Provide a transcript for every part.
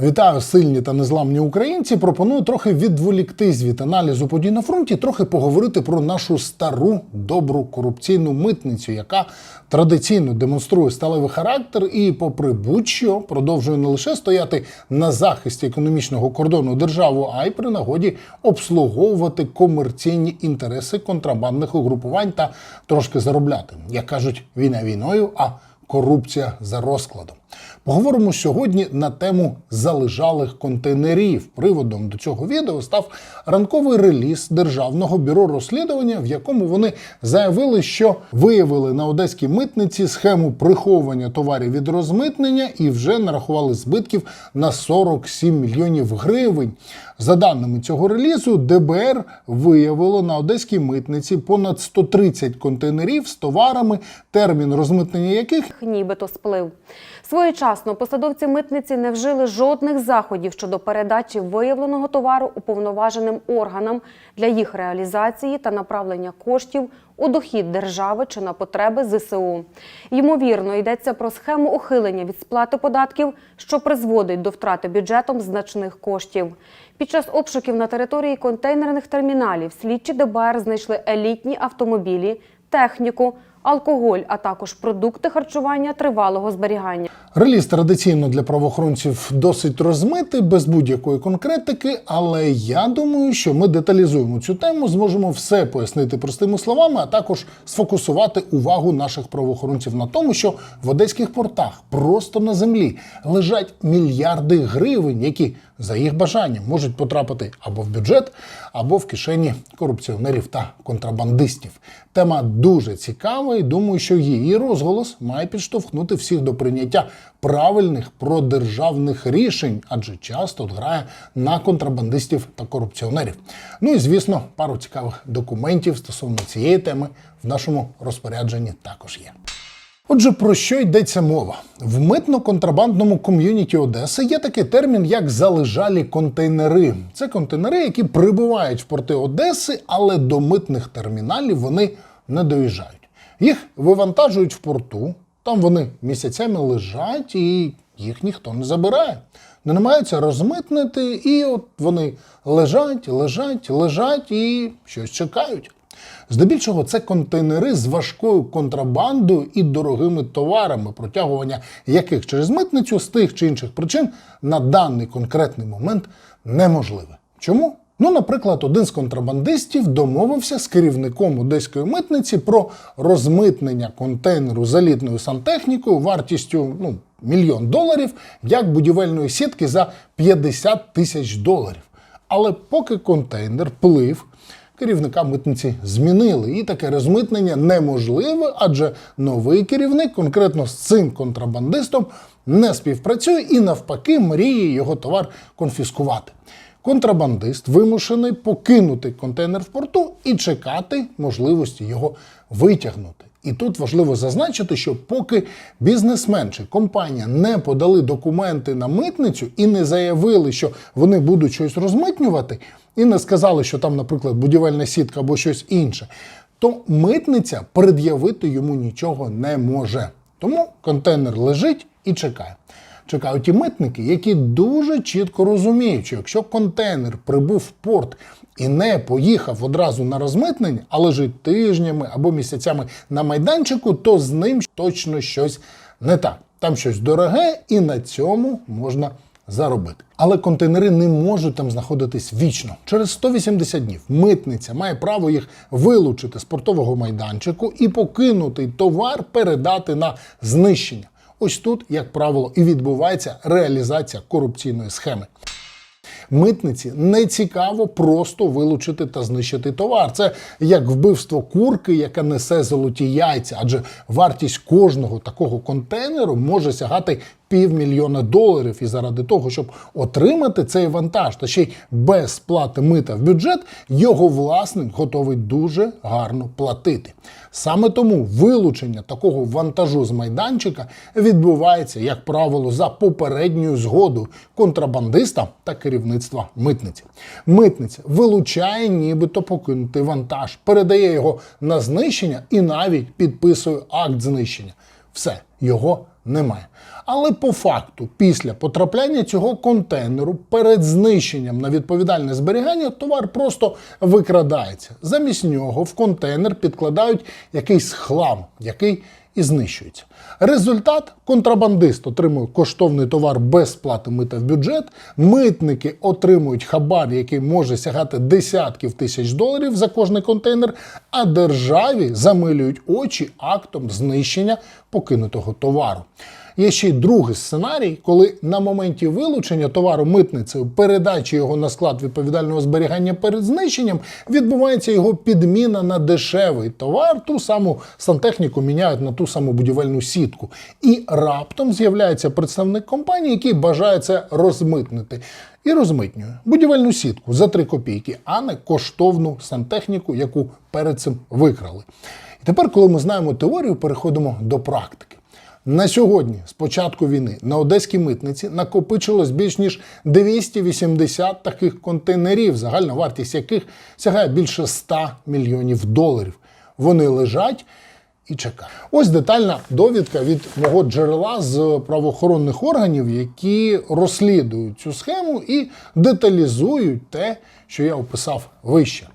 Вітаю, сильні та незламні українці. Пропоную трохи відволіктись від аналізу подій на фронті, трохи поговорити про нашу стару добру корупційну митницю, яка традиційно демонструє сталевий характер і, попри будь-що, продовжує не лише стояти на захисті економічного кордону держави, а й при нагоді обслуговувати комерційні інтереси контрабандних угрупувань та трошки заробляти. Як кажуть, війна війною, а корупція за розкладом. Поговоримо сьогодні на тему залежалих контейнерів. Приводом до цього відео став ранковий реліз Державного бюро розслідування, в якому вони заявили, що виявили на одеській митниці схему приховування товарів від розмитнення і вже нарахували збитків на 47 мільйонів гривень. За даними цього релізу, ДБР виявило на одеській митниці понад 130 контейнерів з товарами, термін розмитнення яких нібито сплив. Своєчасно посадовці митниці не вжили жодних заходів щодо передачі виявленого товару уповноваженим органам для їх реалізації та направлення коштів у дохід держави чи на потреби ЗСУ. Ймовірно, йдеться про схему ухилення від сплати податків, що призводить до втрати бюджетом значних коштів. Під час обшуків на території контейнерних терміналів слідчі ДБР знайшли елітні автомобілі, техніку, алкоголь, а також продукти харчування тривалого зберігання. Реліз традиційно для правоохоронців досить розмитий, без будь-якої конкретики, але я думаю, що ми деталізуємо цю тему, зможемо все пояснити простими словами, а також сфокусувати увагу наших правоохоронців на тому, що в одеських портах просто на землі лежать мільярди гривень, які за їх бажанням можуть потрапити або в бюджет, або в кишені корупціонерів та контрабандистів. Тема дуже цікава, і думаю, що її розголос має підштовхнути всіх до прийняття правильних продержавних рішень, адже час тут грає на контрабандистів та корупціонерів. Ну і звісно, пару цікавих документів стосовно цієї теми в нашому розпорядженні також є. Отже, про що йдеться мова? В митно-контрабандному ком'юніті Одеси є такий термін, як залежалі контейнери. Це контейнери, які прибувають в порти Одеси, але до митних терміналів вони не доїжджають. Їх вивантажують в порту, там вони місяцями лежать і їх ніхто не забирає. Не намагаються розмитнити, і от вони лежать, лежать, лежать і щось чекають. Здебільшого це контейнери з важкою контрабандою і дорогими товарами, протягування яких через митницю з тих чи інших причин на даний конкретний момент неможливе. Чому? Ну, наприклад, один з контрабандистів домовився з керівником одеської митниці про розмитнення контейнеру з елітною сантехнікою вартістю ну, мільйон доларів, як будівельної сітки за 50 тисяч доларів. Але поки контейнер плив, керівника митниці змінили, і таке розмитнення неможливе, адже новий керівник конкретно з цим контрабандистом не співпрацює і навпаки мріє його товар конфіскувати. Контрабандист вимушений покинути контейнер в порту і чекати можливості його витягнути. І тут важливо зазначити, що поки бізнесмен чи компанія не подали документи на митницю і не заявили, що вони будуть щось розмитнювати, і не сказали, що там, наприклад, будівельна сітка або щось інше, то митниця пред'явити йому нічого не може. Тому контейнер лежить і чекає. Чекають і митники, які дуже чітко розуміють, що якщо контейнер прибув в порт і не поїхав одразу на розмитнення, а лежить тижнями або місяцями на майданчику, то з ним точно щось не так. Там щось дороге, і на цьому можна заробити. Але контейнери не можуть там знаходитись вічно. Через 180 днів митниця має право їх вилучити з портового майданчику і покинутий товар передати на знищення. Ось тут, як правило, і відбувається реалізація корупційної схеми. Митниці не цікаво просто вилучити та знищити товар. Це як вбивство курки, яка несе золоті яйця, адже вартість кожного такого контейнеру може сягати півмільйона доларів. І заради того, щоб отримати цей вантаж, та ще й без сплати мита в бюджет, його власник готовий дуже гарно платити. Саме тому вилучення такого вантажу з майданчика відбувається, як правило, за попередньою згодою контрабандиста та керівництва митниці. Митниця вилучає, нібито покинутий вантаж, передає його на знищення і навіть підписує акт знищення. Все, його немає. Але по факту, після потрапляння цього контейнеру перед знищенням на відповідальне зберігання товар просто викрадається. Замість нього в контейнер підкладають якийсь хлам, який і знищується. Результат контрабандист отримує коштовний товар без сплати мита в бюджет. Митники отримують хабар, який може сягати десятків тисяч доларів за кожний контейнер, а державі замилюють очі актом знищення покинутого товару. Є ще й другий сценарій, коли на моменті вилучення товару митницею, передачі його на склад відповідального зберігання перед знищенням, відбувається його підміна на дешевий товар, ту саму сантехніку міняють на ту саму будівельну сітку. І раптом з'являється представник компанії, який бажає це розмитнити. І розмитнює будівельну сітку за 3 копійки, а не коштовну сантехніку, яку перед цим викрали. І тепер, коли ми знаємо теорію, переходимо до практики. На сьогодні, з початку війни, на одеській митниці накопичилось більш ніж 280 таких контейнерів, загальна вартість яких сягає більше 100 мільйонів доларів. Вони лежать і чекають. Ось детальна довідка від мого джерела з правоохоронних органів, які розслідують цю схему і деталізують те, що я описав вище.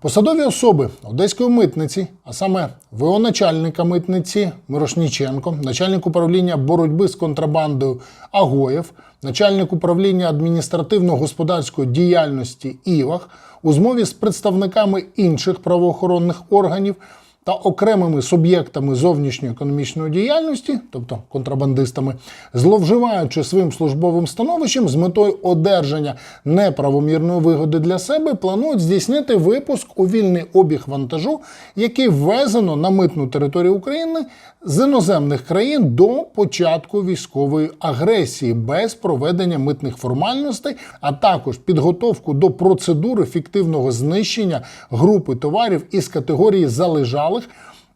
Посадові особи Одеської митниці, а саме ВО начальника митниці Мирошніченко, начальник управління боротьби з контрабандою Агоєв, начальник управління адміністративно-господарської діяльності Івах у змові з представниками інших правоохоронних органів та окремими суб'єктами зовнішньої економічної діяльності, тобто контрабандистами, зловживаючи своїм службовим становищем з метою одержання неправомірної вигоди для себе, планують здійснити випуск у вільний обіг вантажу, який ввезено на митну територію України з іноземних країн до початку військової агресії без проведення митних формальностей, а також підготовку до процедури фіктивного знищення групи товарів із категорії залежалих.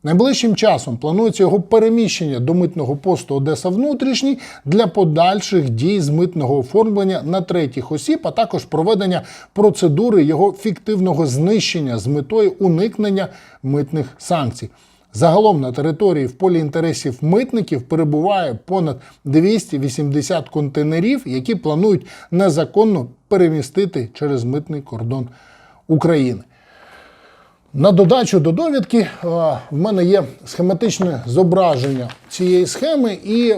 Найближчим часом планується його переміщення до митного посту Одеса Внутрішній для подальших дій з митного оформлення на третіх осіб, а також проведення процедури його фіктивного знищення з метою уникнення митних санкцій. Загалом на території в полі інтересів митників перебуває понад 280 контейнерів, які планують незаконно перемістити через митний кордон України. На додачу до довідки е, в мене є схематичне зображення цієї схеми і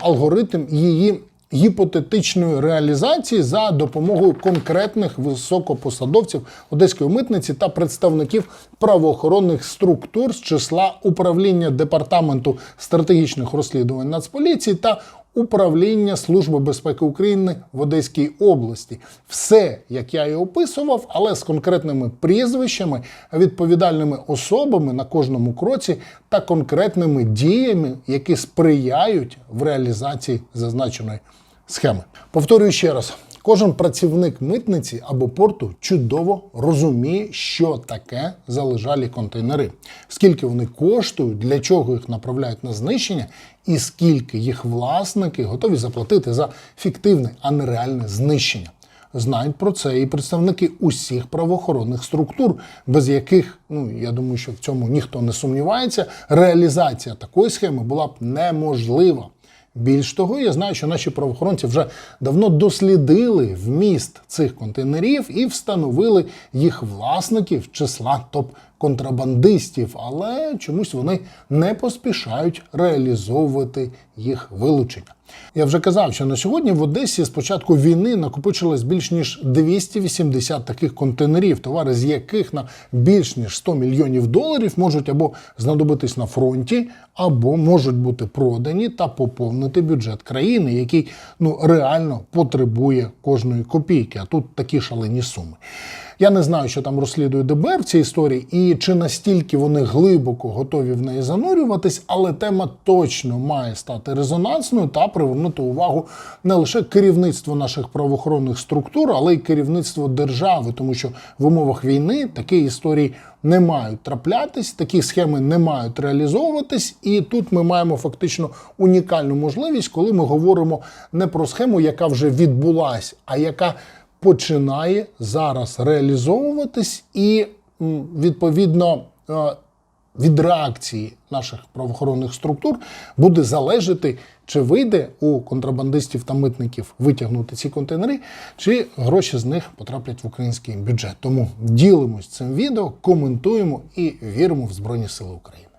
алгоритм її гіпотетичної реалізації за допомогою конкретних високопосадовців одеської митниці та представників правоохоронних структур з числа управління департаменту стратегічних розслідувань Нацполіції та управління Служби безпеки України в Одеській області. Все, як я і описував, але з конкретними прізвищами, відповідальними особами на кожному кроці та конкретними діями, які сприяють в реалізації зазначеної схеми. Повторюю ще раз. Кожен працівник митниці або порту чудово розуміє, що таке залежалі контейнери, скільки вони коштують, для чого їх направляють на знищення, і скільки їх власники готові заплатити за фіктивне, а не реальне знищення. Знають про це і представники усіх правоохоронних структур, без яких, ну я думаю, що в цьому ніхто не сумнівається, реалізація такої схеми була б неможлива. Більш того, я знаю, що наші правоохоронці вже давно дослідили вміст цих контейнерів і встановили їх власників числа топ-контрабандистів, але чомусь вони не поспішають реалізовувати їх вилучення. Я вже казав, що на сьогодні в Одесі з початку війни накопичилось більш ніж 280 таких контейнерів, товари з яких на більш ніж 100 мільйонів доларів можуть або знадобитись на фронті, або можуть бути продані та поповнити бюджет країни, який ну реально потребує кожної копійки. А тут такі шалені суми. Я не знаю, що там розслідує ДБР в цій історії, і чи настільки вони глибоко готові в неї занурюватись, але тема точно має стати резонансною та привернути увагу не лише керівництво наших правоохоронних структур, але й керівництво держави, тому що в умовах війни такі історії не мають траплятись, такі схеми не мають реалізовуватись, і тут ми маємо фактично унікальну можливість, коли ми говоримо не про схему, яка вже відбулась, а яка починає зараз реалізовуватись і відповідно е, від реакції наших правоохоронних структур буде залежати, чи вийде у контрабандистів та митників витягнути ці контейнери, чи гроші з них потраплять в український бюджет. Тому ділимось цим відео, коментуємо і віримо в Збройні Сили України.